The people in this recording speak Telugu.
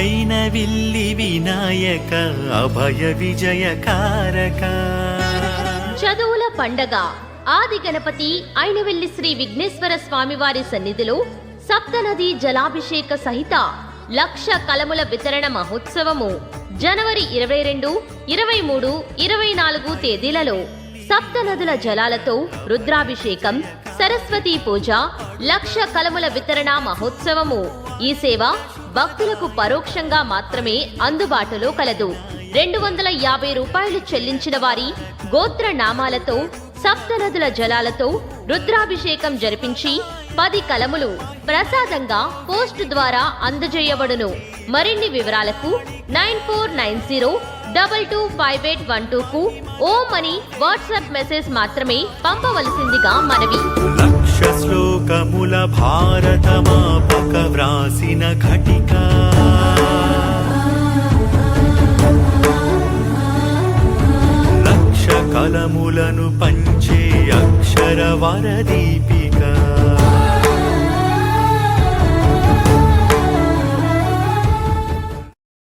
అయిన విల్లి వినాయక అభయ విజయకారక చదువుల పండగ. ఆది గణపతి అయినవెల్లి శ్రీ విఘ్నేశ్వర స్వామివారి సన్నిధిలో సప్తనది జలాభిషేక సహిత లక్ష కలముల వితరణ మహోత్సవము జనవరి ఇరవై రెండు ఇరవై మూడు ఇరవై నాలుగు తేదీలలో సప్తనదుల జలాలతో రుద్రాభిషేకం సరస్వతీ పూజ లక్ష కలముల వితరణ మహోత్సవము. ఈ సేవ భక్తులకు పరోక్షంగా మాత్రమే అందుబాటులో కలదు. రెండు వందల యాభై రూపాయలు చెల్లించిన వారి గోత్ర నామాలతో సప్తనదుల జలాలతో రుద్రాభిషేకం జరిపించి పది కలములు ప్రసాదంగా పోస్ట్ ద్వారా అందజేయబడును. మరిన్ని వివరాలకు nine four nine zero double two five eight one two కు ఓం అని వాట్సాప్ మెసేజ్ మాత్రమే పంపవలసిందిగా మనవి. లక్ష శ్లోకముల భారతమా వ్రాసిన ఘటిక. లక్ష కలములను పంచే అక్షర వరదీప